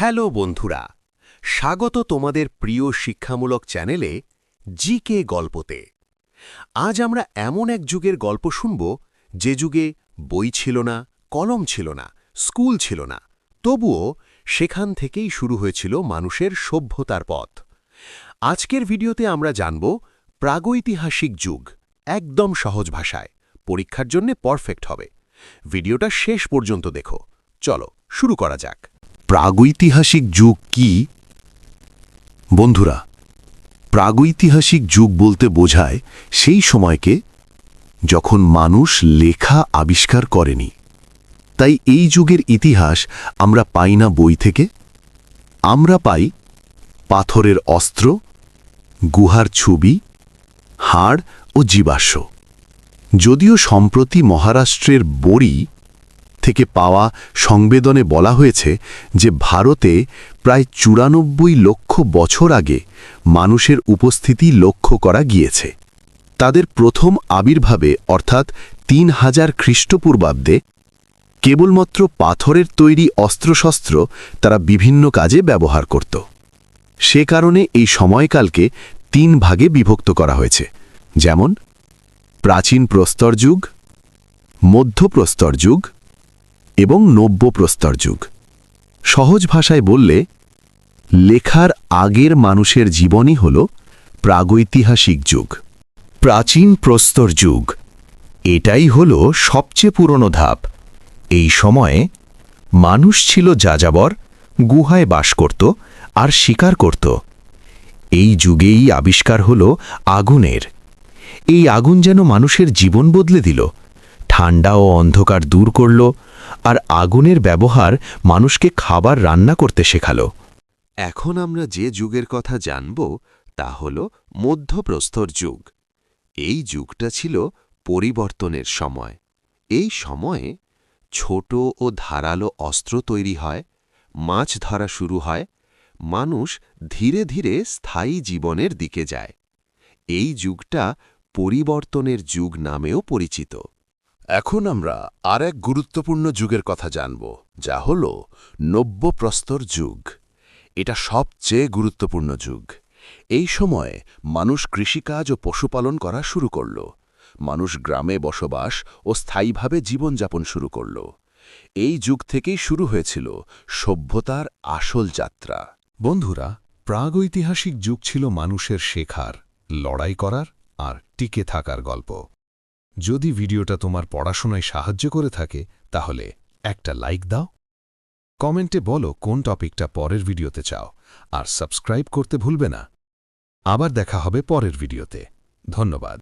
Hello বন্ধুরা, স্বাগত তোমাদের প্রিয় শিক্ষামূলক চ্যানেলে জি কে গল্পতে। আজ আমরা এমন এক যুগের গল্প শুনব, যে যুগে বই ছিল না, কলম ছিল না, স্কুল ছিল না, তবুও সেখান থেকেই শুরু হয়েছিল মানুষের সভ্যতার পথ। আজকের ভিডিওতে আমরা জানব প্রাগৈতিহাসিক যুগ, একদম সহজ ভাষায়, পরীক্ষার জন্য পারফেক্ট হবে। ভিডিওটা শেষ পর্যন্ত দেখো, চলো শুরু করা যাক। প্রাগৈতিহাসিক যুগ কি? বন্ধুরা, প্রাগৈতিহাসিক যুগ বলতে বোঝায় সেই সময়কে যখন মানুষ লেখা আবিষ্কার করেনি। তাই এই যুগের ইতিহাস আমরা পাই না বই থেকে। আমরা পাই পাথরের অস্ত্র, গুহার ছবি, হাড় ও জীবাশ্ম। যদিও সম্প্রতি মহারাষ্ট্রের বড়ি থেকে পাওয়া সংবেদনে বলা হয়েছে যে ভারতে প্রায় চুরানব্বই লক্ষ বছর আগে মানুষের উপস্থিতি লক্ষ্য করা গিয়েছে। তাদের প্রথম আবির্ভাবে, অর্থাৎ তিন হাজার খ্রিস্টপূর্বাব্দে, কেবলমাত্র পাথরের তৈরি অস্ত্রশস্ত্র তারা বিভিন্ন কাজে ব্যবহার করত। সে কারণে এই সময়কালকে তিন ভাগে বিভক্ত করা হয়েছে। যেমন, প্রাচীন প্রস্তর যুগ, মধ্যপ্রস্তর যুগ এবং নব্য প্রস্তর যুগ। সহজ ভাষায় বললে, লেখার আগের মানুষের জীবনই হল প্রাগৈতিহাসিক যুগ। প্রাচীন প্রস্তর যুগ, এটাই হল সবচেয়ে পুরনো ধাপ। এই সময়ে মানুষ ছিল যাযাবর, গুহায় বাস করত আর শিকার করত। এই যুগেই আবিষ্কার হল আগুনের। এই আগুন যেন মানুষের জীবন বদলে দিল, ঠান্ডা ও অন্ধকার দূর করল আর আগুনের ব্যবহার মানুষকে খাবার রান্না করতে শেখালো। এখন আমরা যে যুগের কথা জানব, তা হল মধ্যপ্রস্তর যুগ। এই যুগটা ছিল পরিবর্তনের সময়। এই সময়ে ছোট ও ধারালো অস্ত্র তৈরি হয়, মাছ ধরা শুরু হয়, মানুষ ধীরে ধীরে স্থায়ী জীবনের দিকে যায়। এই যুগটা পরিবর্তনের যুগ নামেও পরিচিত। এখন আমরা আর এক গুরুত্বপূর্ণ যুগের কথা জানব, যা হল নব্যপ্রস্তর যুগ। এটা সবচেয়ে গুরুত্বপূর্ণ যুগ। এই সময়ে মানুষ কৃষিকাজ ও পশুপালন করা শুরু করল। মানুষ গ্রামে বসবাস ও স্থায়ীভাবে জীবনযাপন শুরু করল। এই যুগ থেকেই শুরু হয়েছিল সভ্যতার আসল যাত্রা। বন্ধুরা, প্রাগৈতিহাসিক যুগ ছিল মানুষের শেখার, লড়াই করার আর টিকে থাকার গল্প। যদি ভিডিওটা তোমার পড়াশোনায় সাহায্য করে থাকে, তাহলে একটা লাইক দাও। কমেন্টে বলো কোন টপিকটা পরের ভিডিওতে চাও, আর সাবস্ক্রাইব করতে ভুলবে না। আবার দেখা হবে পরের ভিডিওতে। ধন্যবাদ।